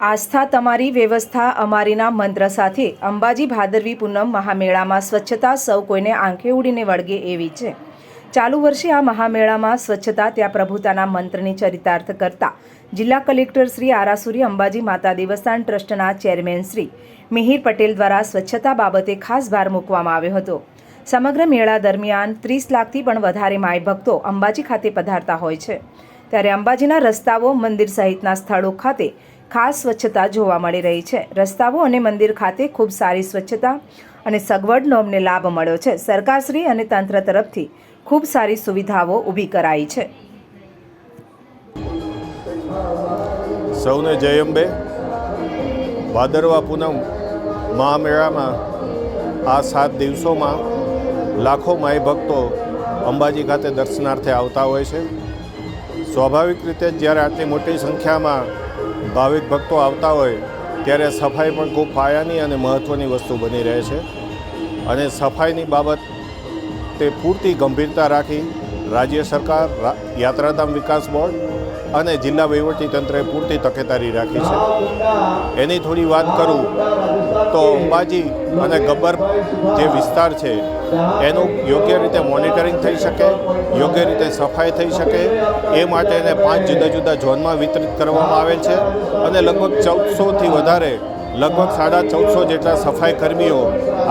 આસ્થા તમારી, વ્યવસ્થા અમારીના મંત્ર સાથે. અંબાજી ભાદરવી પૂનમ મહામેળામાં સ્વચ્છતા સૌ કોઈને આંખે ઉડીને વળગે એવી છે. ચાલુ વર્ષે આ મહામેળામાં સ્વચ્છતા ત્યાં પ્રભુતાના મંત્રની ચરિતાર્થ કરતા. જિલ્લા કલેક્ટર શ્રી આરાસુરી અંબાજી માતા દેવસ્થાન ટ્રસ્ટના ચેરમેન શ્રી મિહિર પટેલ દ્વારા સ્વચ્છતા બાબતે ખાસ ભાર મૂકવામાં આવ્યો હતો. સમગ્ર મેળા દરમિયાન ત્રીસ લાખથી પણ વધારે માય ભક્તો અંબાજી ખાતે પધારતા હોય છે. ત્યારે અંબાજીના રસ્તાઓ, મંદિર સહિતના સ્થળો ખાતે ખાસ સ્વચ્છતા જોવા મળી રહી છે. રસ્તાઓ અને મંદિર ખાતે ખૂબ સારી સ્વચ્છતા અને સગવડનો અમને લાભ મળ્યો છે. સરકારશ્રી અને તંત્ર તરફથી ખૂબ સારી સુવિધાઓ ઊભી કરાઈ છે. સૌને જય અંબે. ભાદરવા પૂનમ મહામેળામાં આ સાત દિવસોમાં લાખો માય ભક્તો અંબાજી ખાતે દર્શનાર્થે આવતા હોય છે. સ્વાભાવિક રીતે જ્યારે આટલી મોટી સંખ્યામાં ભાવિક ભક્તો આવતા હોય ત્યારે સફાઈ પણ ખૂબ પાયાની અને મહત્ત્વની વસ્તુ બની રહે છે. અને સફાઈની બાબત તે પૂરતી ગંભીરતા રાખી રાજ્ય સરકાર યાત્રાધામ વિકાસ બોર્ડ અને જિલ્લા વહીવટીતંત્રએ પૂરતી તકેદારી રાખી છે. એની થોડી વાત કરું તો અંબાજી અને ગબ્બર જે વિસ્તાર છે, એનું યોગ્ય રીતે મોનિટરિંગ થઈ શકે, યોગ્ય રીતે સફાઈ થઈ શકે, એ માટે એને પાંચ જુદા જુદા ઝોનમાં વિતરિત કરવામાં આવેલ છે અને લગભગ ચૌદસોથી વધારે, લગભગ સાડા ચૌદસો જેટલા સફાઈ કર્મીઓ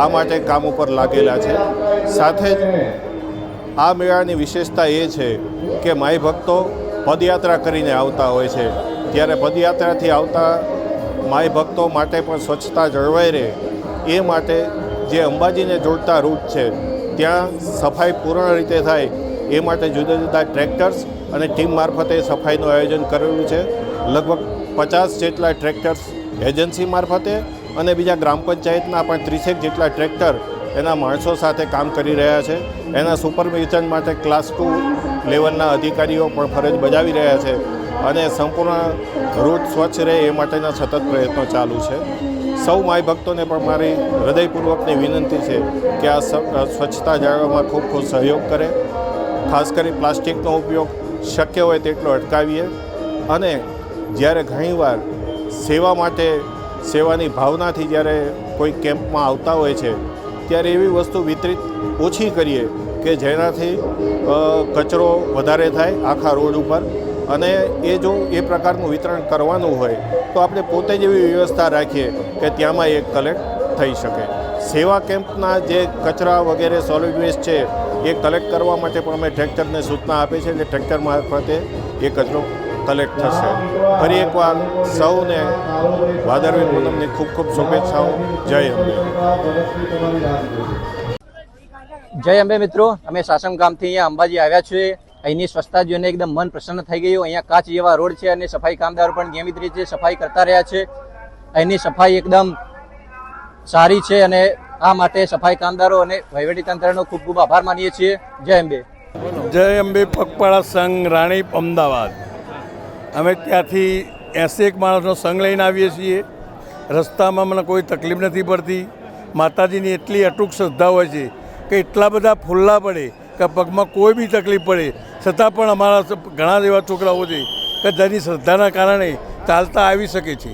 આ માટે કામ ઉપર લાગેલા છે. સાથે જ આ મેળાની વિશેષતા એ છે કે માઈ ભક્તો પદયાત્રા કરીને આવતા હોય છે. ત્યારે પદયાત્રાથી આવતા માઈ ભક્તો માટે પણ સ્વચ્છતા જળવાઈ રહે. એ માટે જે અંબાજીને જોડતા રૂટ છે, ત્યાં સફાઈ પૂર્ણ રીતે થાય. એ માટે જુદા જુદા ટ્રેક્ટર્સ અને ટીમ મારફતે સફાઈનું આયોજન કરેલું છે. લગભગ પચાસ જેટલા ટ્રેક્ટર્સ એજન્સી મારફતે અને બીજા ગ્રામ પંચાયતના પણ ત્રીસેક જેટલા ટ્રેક્ટર એના માણસો સાથે કામ કરી રહ્યા છે. એના સુપરવિઝન માટે ક્લાસ ટુ લેવલના અધિકારીઓ પણ ફરજ બજાવી રહ્યા છે અને સંપૂર્ણ રોડ સ્વચ્છ રહે એ માટેના સતત પ્રયત્નો ચાલુ છે. સૌ માય ભક્તોને પણ મારી હૃદયપૂર્વકની વિનંતી છે કે આ સ્વચ્છતા જાળવવામાં ખૂબ ખૂબ સહયોગ કરે. ખાસ કરી પ્લાસ્ટિકનો ઉપયોગ શક્ય હોય તેટલો અટકાવીએ અને જ્યારે ઘણીવાર સેવા માટે, સેવાની ભાવનાથી જ્યારે કોઈ કેમ્પમાં આવતા હોય છે, ત્યારે એવી વસ્તુ વિતરિત ઓછી કરીએ કે જેનાથી કચરો વધારે થાય આખા રોડ ઉપર. અને એ જો એ પ્રકારનું વિતરણ કરવાનું હોય, તો આપણે પોતે જ એવી વ્યવસ્થા રાખીએ કે ત્યાંમાં એક કલેક્ટ થઈ શકે. સેવા કેમ્પના જે કચરા વગેરે સોલિડ વેસ્ટ છે, એ કલેક્ટ કરવા માટે પણ અમે ટ્રેક્ટરને સૂચના આપી છે, એટલે ટ્રેક્ટર મારફતે એ કચરો કલેક્ટ થશે. ફરી એકવાર સૌને ભાદરવી પૂનમની ખૂબ ખૂબ શુભેચ્છાઓ. જય અંબે. જય અંબે મિત્રો. અમે સાસણ ગામથી અહીંયા અંબાજી આવ્યા છીએ. અહીંની સ્વચ્છતા જોઈને એકદમ મન પ્રસન્ન થઈ ગયું. અહીંયા કાચ જેવા રોડ છે અને સફાઈ કામદારો પણ નિયમિત રીતે સફાઈ કરતા રહ્યા છે. અહીંની સફાઈ એકદમ સારી છે અને આ માટે સફાઈ કામદારો અને વહીવટીતંત્રનો ખૂબ ખૂબ આભાર માનીએ છીએ. જય અંબે. જય અંબે પગપાળા સંઘ રાણીપ અમદાવાદ. અમે ત્યાંથી એસી એક માણસનો સંઘ લઈને આવીએ છીએ. રસ્તામાં મને કોઈ તકલીફ નથી પડતી. માતાજીની એટલી અટૂક શ્રદ્ધા હોય છે. કે એટલા બધા ફૂલ્લા પડે કે પગમાં કોઈ બી તકલીફ પડે, છતાં પણ અમારા ઘણા એવા છોકરાઓ છે કે જેની શ્રદ્ધાના કારણે ચાલતા આવી શકે છે.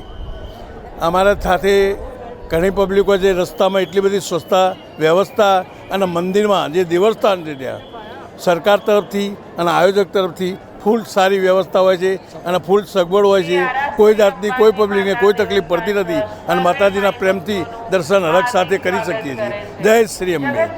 અમારા સાથે ઘણી પબ્લિકો છે, રસ્તામાં એટલી બધી સ્વચ્છતા, વ્યવસ્થા અને મંદિરમાં જે દેવસ્થાન છે ત્યાં, સરકાર તરફથી અને આયોજક તરફથી ફૂલ સારી વ્યવસ્થા હોય છે અને ફૂલ સગવડ હોય છે. કોઈ જાતની કોઈ પબ્લિકને કોઈ તકલીફ પડતી નથી અને માતાજીના પ્રેમથી દર્શન હરખ સાથે કરી શકીએ છીએ. જય શ્રી અંબે.